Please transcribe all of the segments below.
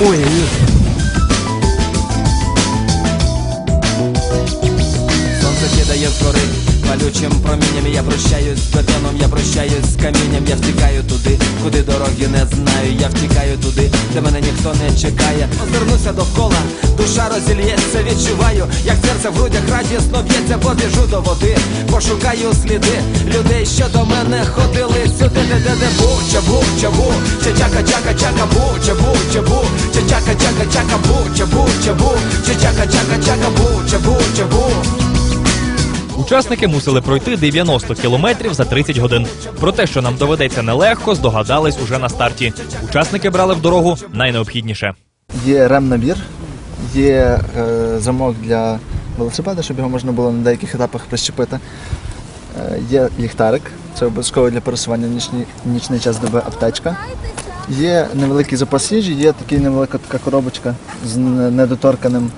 Ой, Сонце кидає вгори Палючим промінням. Я прощаюсь з бетоном, я прощаюсь з камінням, я втікаю туди, куди дороги не знаю, я втікаю туди, де мене ніхто не чекає. Озирнуся довкола, душа розільється, відчуваю, як серце в грудях радісно б'ється, побіжу до води, пошукаю сліди людей, що до мене ходили сюди, де де де бу, чабу, чабу, чачака, чака, чака, бу, чабу, чабу, чачака, чака, чака, бу, чабу, чабу, чачака, чака, чака, бу, чабу, чабу. Учасники мусили пройти 90 кілометрів за 30 годин. Про те, що нам доведеться нелегко, здогадались уже на старті. Учасники брали в дорогу найнеобхідніше. Є ремнабір, є е, замок для велосипеда, щоб його можна було на деяких етапах прищепити. Е, є ліхтарик, це обов'язково для пересування нічний, нічний час доби аптечка. Є невеликий запас їжі, є така невелика така коробочка з недоторканим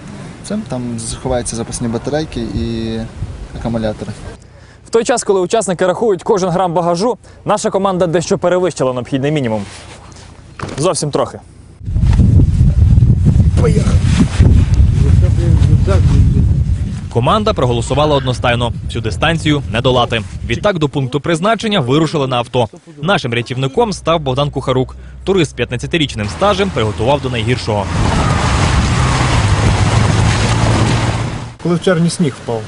цим. Там заховаються запасні батарейки і акумулятори. В той час, коли учасники рахують кожен грам багажу, наша команда дещо перевищила необхідний мінімум. Зовсім трохи. Команда проголосувала одностайно всю дистанцію не долати. Відтак до пункту призначення вирушили на авто. Нашим рятівником став Богдан Кухарук. Турист з 15-річним стажем приготував до найгіршого. коли в червні сніг впав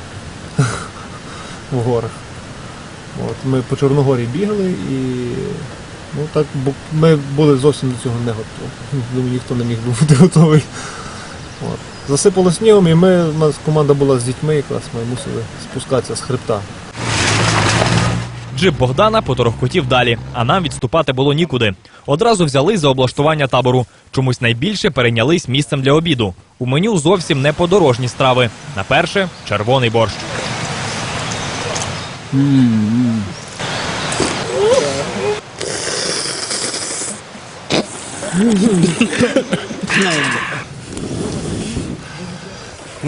в горах. От, ми по Чорногорі бігали і ну, так, ми були зовсім до цього не готові. Думаю, ніхто не міг бути готовий. От. Засипало снігом, і ми, у нас команда була з дітьми, якраз ми мусили спускатися з хребта. Джип Богдана поторохкотів далі, а нам відступати було нікуди. Одразу взялись за облаштування табору. Чомусь найбільше перейнялись місцем для обіду. У меню зовсім не подорожні страви. На перше червоний борщ. На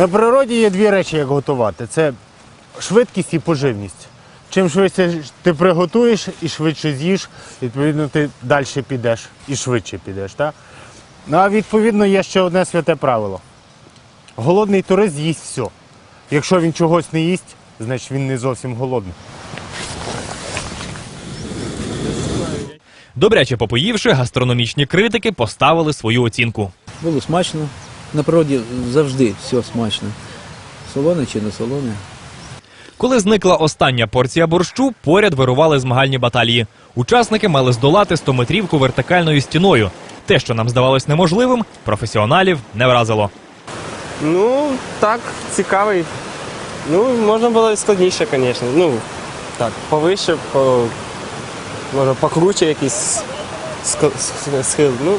природі є дві речі, як готувати: це швидкість і поживність. Чим швидше ти приготуєш і швидше з'їш, відповідно, ти далі підеш і швидше підеш. Так? Ну а відповідно є ще одне святе правило. Голодний турист їсть все. Якщо він чогось не їсть, значить він не зовсім голодний. Добряче попоївши, гастрономічні критики поставили свою оцінку. Було смачно. На природі завжди все смачно. Солоне чи не солоне. Коли зникла остання порція борщу, поряд вирували змагальні баталії. Учасники мали здолати 100-метрівку вертикальною стіною. Те, що нам здавалось неможливим, професіоналів не вразило. Ну, так, цікавий. Ну, можна було і складніше, звісно. Ну, так, повище, по, може, покруче якийсь ск- схил. Ну,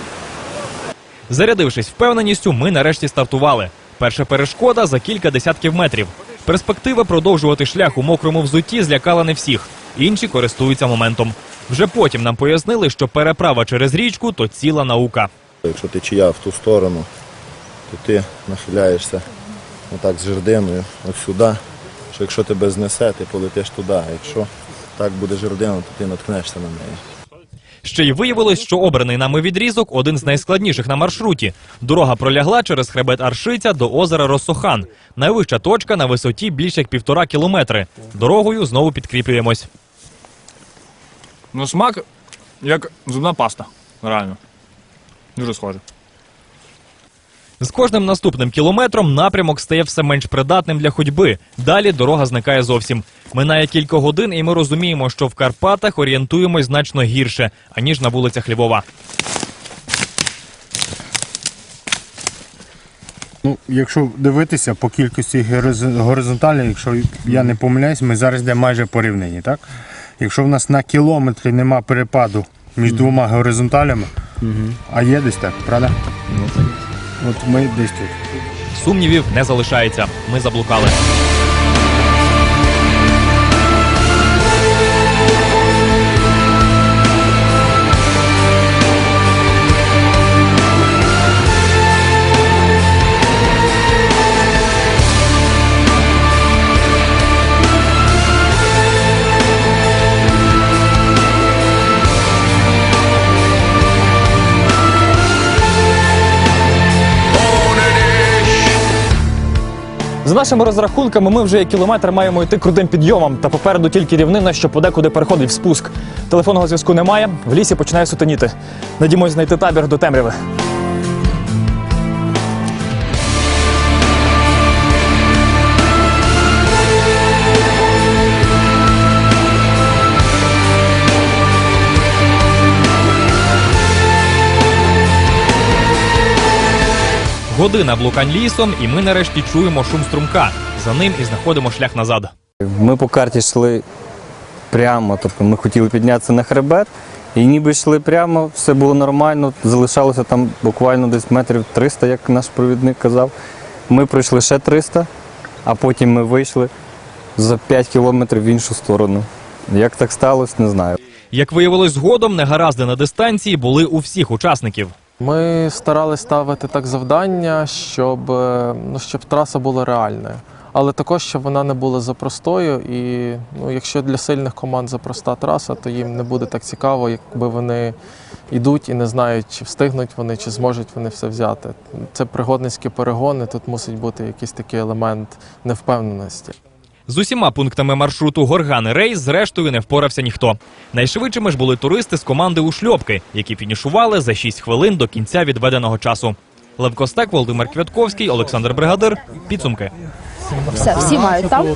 Зарядившись впевненістю, ми нарешті стартували. Перша перешкода за кілька десятків метрів. Перспектива продовжувати шлях у мокрому взутті злякала не всіх. Інші користуються моментом. Вже потім нам пояснили, що переправа через річку то ціла наука. Якщо течія в ту сторону, то ти нахиляєшся отак з жердиною, от сюди, що якщо тебе знесе, ти полетиш туди. А якщо так буде жердина, то ти наткнешся на неї. Ще й виявилось, що обраний нами відрізок один з найскладніших на маршруті. Дорога пролягла через хребет Аршиця до озера Росохан. Найвища точка на висоті більше як півтора кілометри. Дорогою знову підкріплюємось. Ну, смак як зубна паста. Реально. Дуже схоже. З кожним наступним кілометром напрямок стає все менш придатним для ходьби. Далі дорога зникає зовсім. Минає кілька годин, і ми розуміємо, що в Карпатах орієнтуємось значно гірше, аніж на вулицях Львова. Ну, якщо дивитися по кількості горизонталі, якщо я не помиляюсь, ми зараз йдемо майже порівняні, так? Якщо в нас на кілометрі нема перепаду між двома горизонталями, а є десь так, правда? От ми десь тут. Сумнівів не залишається. Ми заблукали. За нашими розрахунками, ми вже кілометр маємо йти крутим підйомом, та попереду тільки рівнина, що подекуди переходить в спуск. Телефонного зв'язку немає, в лісі починає сутеніти. Надімось знайти табір до темряви. Година блукань лісом, і ми нарешті чуємо шум струмка. За ним і знаходимо шлях назад. Ми по карті йшли прямо, тобто ми хотіли піднятися на хребет, і ніби йшли прямо, все було нормально, залишалося там буквально десь метрів 300, як наш провідник казав. Ми пройшли ще 300, а потім ми вийшли за 5 кілометрів в іншу сторону. Як так сталося, не знаю. Як виявилось згодом, негаразди на дистанції були у всіх учасників. Ми старалися ставити так завдання, щоб, е, ну, щоб траса була реальною. Але також, щоб вона не була запростою. І ну, якщо для сильних команд запроста траса, то їм не буде так цікаво, якби вони йдуть і не знають, чи встигнуть вони, чи зможуть вони все взяти. Це пригодницькі перегони, тут мусить бути якийсь такий елемент невпевненості. З усіма пунктами маршруту Горгани Рейс зрештою не впорався ніхто. Найшвидшими ж були туристи з команди Ушльопки, які фінішували за 6 хвилин до кінця відведеного часу. Лев Костек, Володимир Квятковський, Олександр Бригадир. Підсумки. Все, всі мають там.